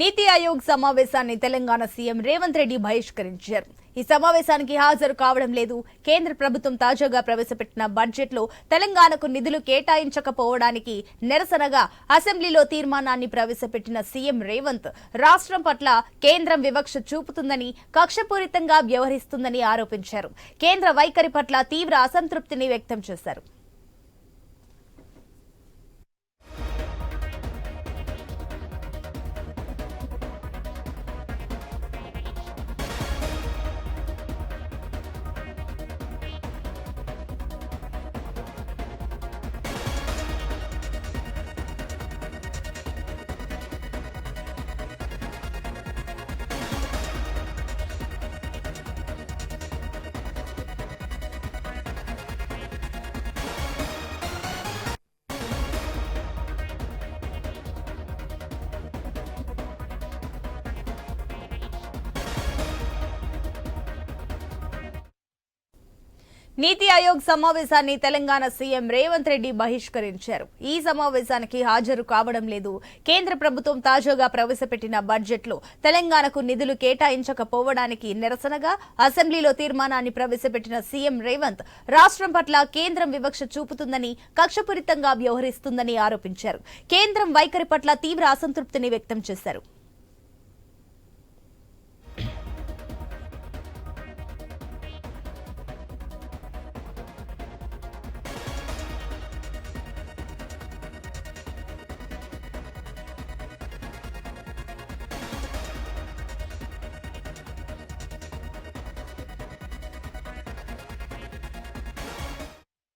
నీతి ఆయోగ్ సమావేశాన్ని తెలంగాణ సీఎం రేవంత్ రెడ్డి బహిష్కరించారు. ఈ సమావేశానికి హాజరు కావడం లేదు. కేంద్ర ప్రభుత్వం తాజాగా ప్రవేశపెట్టిన బడ్జెట్లో తెలంగాణకు నిధులు కేటాయించకపోవడానికి నిరసనగా అసెంబ్లీలో తీర్మానాన్ని ప్రవేశపెట్టిన సీఎం రేవంత్ రాష్ట్రం పట్ల కేంద్రం వివక్ష చూపుతుందని కక్షపూరితంగా వ్యవహరిస్తుందని ఆరోపించారు. కేంద్ర వైఖరి పట్ల తీవ్ర అసంతృప్తిని వ్యక్తం చేశారు. నీతి ఆయోగ్ సమావేశాన్ని తెలంగాణ సీఎం రేవంత్ రెడ్డి బహిష్కరించారు. ఈ సమావేశానికి హాజరు కావడం లేదు. కేంద్ర ప్రభుత్వం తాజాగా ప్రవేశపెట్టిన బడ్జెట్లో తెలంగాణకు నిధులు కేటాయించకపోవడానికి నిరసనగా అసెంబ్లీలో తీర్మానాన్ని ప్రవేశపెట్టిన సీఎం రేవంత్ రాష్ట్రం పట్ల కేంద్రం వివక్ష చూపుతుందని కక్షపూరితంగా వ్యవహరిస్తుందని ఆరోపించారు. కేంద్రం వైఖరి పట్ల తీవ్ర అసంతృప్తిని వ్యక్తం చేశారు.